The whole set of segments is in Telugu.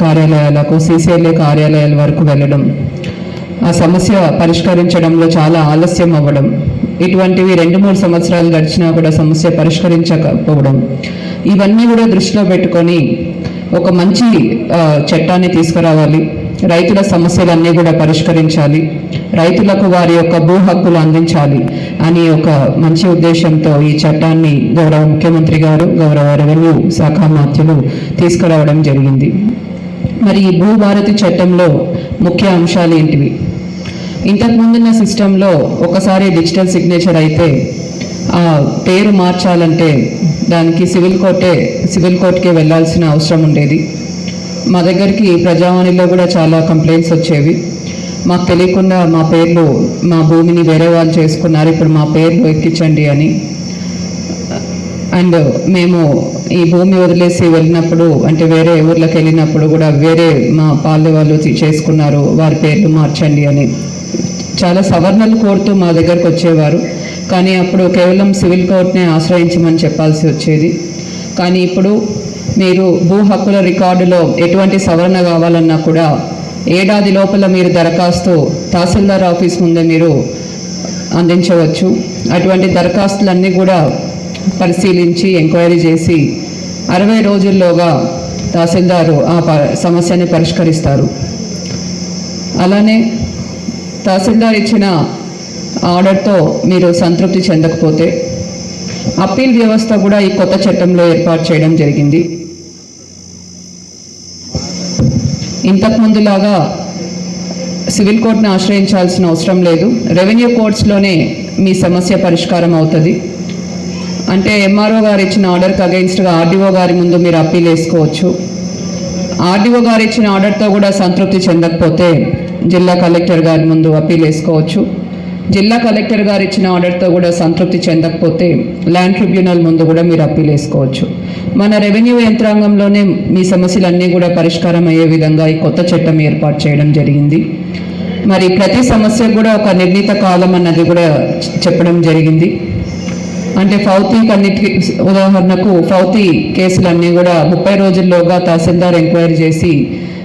కార్యాలయాలకు సీసీఎల్ఏ కార్యాలయాల వరకు వెళ్ళడం ఆ సమస్య పరిష్కరించడంలో చాలా ఆలస్యం అవ్వడం. ఇటువంటివి రెండు మూడు సంవత్సరాలు గడిచినా కూడా సమస్య పరిష్కరించకపోవడం. ఇవన్నీ కూడా దృష్టిలో పెట్టుకొని ఒక మంచి ఆ, చట్టాన్ని తీసుకురావాలి. రైతుల సమస్యలన్నీ కూడా పరిష్కరించాలి. రైతులకు వారి యొక్క భూ హక్కులు అందించాలి అని ఒక మంచి ఉద్దేశంతో ఈ చట్టాన్ని గౌరవ ముఖ్యమంత్రి గారు గౌరవ రెవెన్యూ శాఖ మాత్యులు తీసుకురావడం జరిగింది. మరి ఈ భూభారతి చట్టంలో ముఖ్య అంశాలు ఏంటివి? ఇంతకుముందున్న సిస్టంలో ఒకసారి డిజిటల్ సిగ్నేచర్ అయితే ఆ పేరు మార్చాలంటే దానికి సివిల్ కోర్టే సివిల్ కోర్టుకే వెళ్ళాల్సిన అవసరం ఉండేది. మా దగ్గరికి ప్రజావాణిలో కూడా చాలా కంప్లైంట్స్ వచ్చేవి. మాకు తెలియకుండా మా పేర్లు మా భూమిని వేరే వాళ్ళు చేసుకున్నారు. ఇప్పుడు మా పేర్లు ఎక్కించండి అని. అండ్ మేము ఈ భూమి వదిలేసి వెళ్ళినప్పుడు అంటే వేరే ఊర్లోకి వెళ్ళినప్పుడు కూడా వేరే మా పాలె వాళ్ళు చేసుకున్నారు. వారి పేర్లు మార్చండి అని. చాలా సవరణలు కోరుతూ మా దగ్గరకు వచ్చేవారు. కానీ అప్పుడు కేవలం సివిల్ కోర్టునే ఆశ్రయించమని చెప్పాల్సి వచ్చేది. కానీ ఇప్పుడు మీరు భూ హక్కుల రికార్డులో ఎటువంటి సవరణ కావాలన్నా కూడా ఏడాది లోపల మీరు దరఖాస్తు తహసీల్దార్ ఆఫీస్ ముందే మీరు అందించవచ్చు. అటువంటి దరఖాస్తులన్నీ కూడా పరిశీలించి ఎంక్వైరీ చేసి అరవై రోజుల్లోగా తహసీల్దారు ఆ ప సమస్యని పరిష్కరిస్తారు. అలానే తహసీల్దార్ ఇచ్చిన ఆర్డర్తో మీరు సంతృప్తి చెందకపోతే అప్పీల్ వ్యవస్థ కూడా ఈ కొత్త చట్టంలో ఏర్పాటు చేయడం జరిగింది. ఇంతకుముందులాగా సివిల్ కోర్టును ఆశ్రయించాల్సిన అవసరం లేదు. రెవెన్యూ కోర్ట్స్లోనే మీ సమస్య పరిష్కారం అవుతుంది. అంటే ఎంఆర్ఓ గారు ఇచ్చిన ఆర్డర్కి అగెయిన్స్ట్గా ఆర్డీఓ గారి ముందు మీరు అప్పీల్ వేసుకోవచ్చు. ఆర్డీఓ గారు ఇచ్చిన ఆర్డర్తో కూడా సంతృప్తి చెందకపోతే జిల్లా కలెక్టర్ గారి ముందు అప్పీల్ వేసుకోవచ్చు. జిల్లా కలెక్టర్ గారు ఇచ్చిన ఆర్డర్తో కూడా సంతృప్తి చెందకపోతే ల్యాండ్ ట్రిబ్యునల్ ముందు కూడా మీరు అప్పీల్ వేసుకోవచ్చు. మన రెవెన్యూ యంత్రాంగంలోనే మీ సమస్యలన్నీ కూడా పరిష్కారం అయ్యే విధంగా ఈ కొత్త చట్టం ఏర్పాటు చేయడం జరిగింది. మరి ప్రతి సమస్య కూడా ఒక నిర్ణీత కాలం అన్నది కూడా చెప్పడం జరిగింది. అంటే ఫౌతీ అన్నిటికి ఉదాహరణకు ఫౌతీ కేసులన్నీ కూడా ముప్పై రోజుల్లోగా తహసీల్దార్ ఎంక్వైరీ చేసి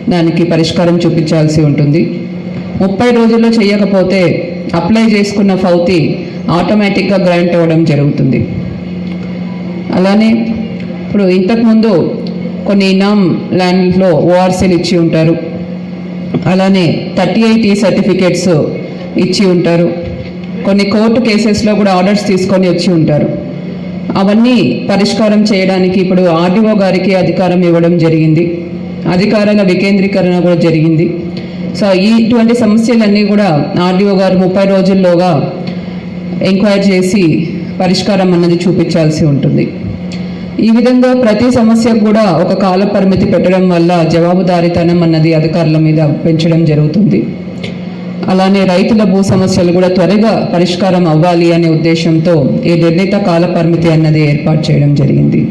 దానికి పరిష్కారం చూపించాల్సి ఉంటుంది. ముప్పై రోజుల్లో చేయకపోతే అప్లై చేసుకున్న ఫౌతీ ఆటోమేటిక్గా గ్రాంట్ అవ్వడం జరుగుతుంది. అలానే ఇప్పుడు ఇంతకుముందు కొన్ని ఇనామ్ ల్యాండ్లో ఓఆర్సీలు ఇచ్చి ఉంటారు. అలానే థర్టీ ఎయిట్ ఈ సర్టిఫికేట్స్ ఇచ్చి ఉంటారు. కొన్ని కోర్టు కేసెస్లో కూడా ఆర్డర్స్ తీసుకొని వచ్చి ఉంటారు. అవన్నీ పరిష్కారం చేయడానికి ఇప్పుడు ఆర్డీఓ గారికి అధికారం ఇవ్వడం జరిగింది. అధికారాల వికేంద్రీకరణ కూడా జరిగింది. సో ఈ ఇటువంటి సమస్యలన్నీ కూడా ఆర్డీఓ గారు ముప్పై రోజుల్లోగా ఎంక్వైర్ చేసి పరిష్కారం అన్నది చూపించాల్సి ఉంటుంది. ఈ విధంగా ప్రతి సమస్యకు కూడా ఒక కాల పరిమితి పెట్టడం వల్ల జవాబుదారీతనం అన్నది అధికారుల మీద పెంచడం జరుగుతుంది. అలానే రైతుల భూ సమస్యలు కూడా త్వరగా పరిష్కారం అవ్వాలి అనే ఉద్దేశంతో ఈ నిర్ణీత కాల పరిమితి అన్నది ఏర్పాటు చేయడం జరిగింది.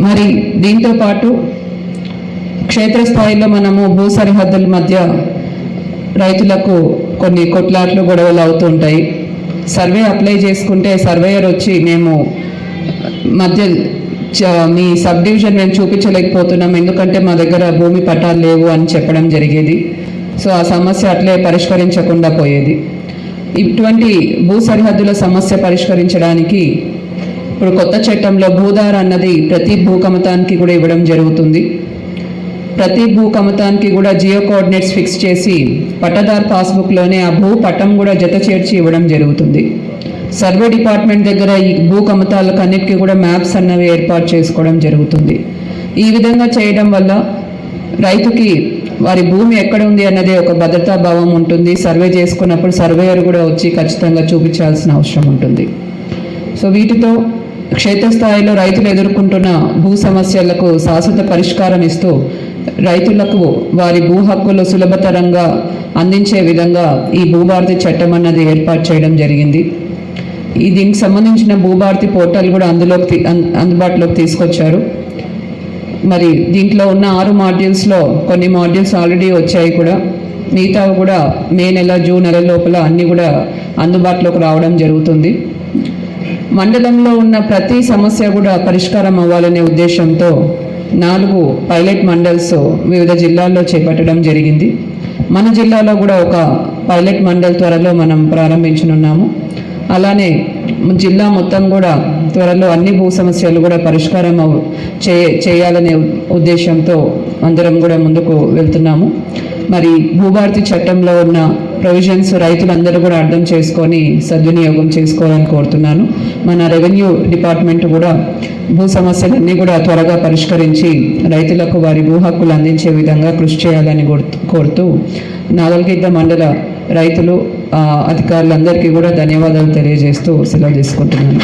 మరి దీంతో పాటు క్షేత్రస్థాయిలో మనము భూ సరిహద్దుల మధ్య రైతులకు కొన్ని కొట్లాట్లు గొడవలు అవుతుంటాయి సర్వే అప్లై చేసుకుంటే సర్వేయర్ వచ్చి మేము మధ్య చ- మీ సబ్ డివిజన్ మేము చూపించలేకపోతున్నాం. ఎందుకంటే మా దగ్గర భూమి పట్టాలు లేవు అని చెప్పడం జరిగేది. సో ఆ సమస్య అట్లే పరిష్కరించకుండా పోయేది. ఇటువంటి భూ సరిహద్దుల సమస్య పరిష్కరించడానికి ఇప్పుడు కొత్త చట్టంలో భూధార అన్నది ప్రతి భూకమతానికి కూడా ఇవ్వడం జరుగుతుంది. ప్రతి భూకమతానికి కూడా జియో కోఆర్డినేట్స్ ఫిక్స్ చేసి పట్టదార్ పాస్బుక్లోనే ఆ భూ పట్టం కూడా జత చేర్చి ఇవ్వడం జరుగుతుంది. సర్వే డిపార్ట్మెంట్ దగ్గర ఈ భూ అన్నిటికీ కూడా మ్యాప్స్ అన్నవి ఏర్పాటు చేసుకోవడం జరుగుతుంది. ఈ విధంగా చేయడం వల్ల రైతుకి వారి భూమి ఎక్కడ ఉంది అన్నది ఒక భద్రతా భావం ఉంటుంది. సర్వే చేసుకున్నప్పుడు సర్వేయర్ కూడా వచ్చి ఖచ్చితంగా చూపించాల్సిన అవసరం ఉంటుంది. సో వీటితో క్షేత్రస్థాయిలో రైతులు ఎదుర్కొంటున్న భూ సమస్యలకు శాశ్వత పరిష్కారం ఇస్తూ రైతులకు వారి భూ హక్కులు సులభతరంగా అందించే విధంగా ఈ భూభారతి చట్టం అన్నది ఏర్పాటు చేయడం జరిగింది. ఈ దీనికి సంబంధించిన భూభారతి పోర్టల్ కూడా అందులోకి అందుబాటులోకి తీసుకొచ్చారు. మరి దీంట్లో ఉన్న ఆరు మాడ్యూల్స్లో కొన్ని మాడ్యూల్స్ ఆల్రెడీ వచ్చాయి కూడా. మిగతా కూడా మే నెల జూన్ నెల లోపల అన్నీ కూడా అందుబాటులోకి రావడం జరుగుతుంది. మండలంలో ఉన్న ప్రతి సమస్య కూడా పరిష్కారం అవ్వాలనే ఉద్దేశంతో నాలుగు పైలట్ మండల్స్ వివిధ జిల్లాల్లో చేపట్టడం జరిగింది. మన జిల్లాలో కూడా ఒక పైలట్ మండల్ త్వరలో మనం ప్రారంభించనున్నాము. అలానే జిల్లా మొత్తం కూడా త్వరలో అన్ని భూ సమస్యలు కూడా పరిష్కారం చే చేయాలనే ఉద్దేశంతో అందరం కూడా ముందుకు వెళ్తున్నాము. మరి భూభారతి చట్టంలో ఉన్న ప్రొవిజన్స్ రైతులందరూ కూడా అర్థం చేసుకొని సద్వినియోగం చేసుకోవాలని కోరుతున్నాను. మన రెవెన్యూ డిపార్ట్మెంట్ కూడా భూ సమస్యలన్నీ కూడా త్వరగా పరిష్కరించి రైతులకు వారి భూ హక్కులు అందించే విధంగా కృషి చేయాలని కోరుతూ- కోరుతూ నాగల్గిద్ద మండల రైతులు అధికారులందరికీ కూడా ధన్యవాదాలు తెలియజేస్తూ సెలవు తీసుకుంటున్నాను.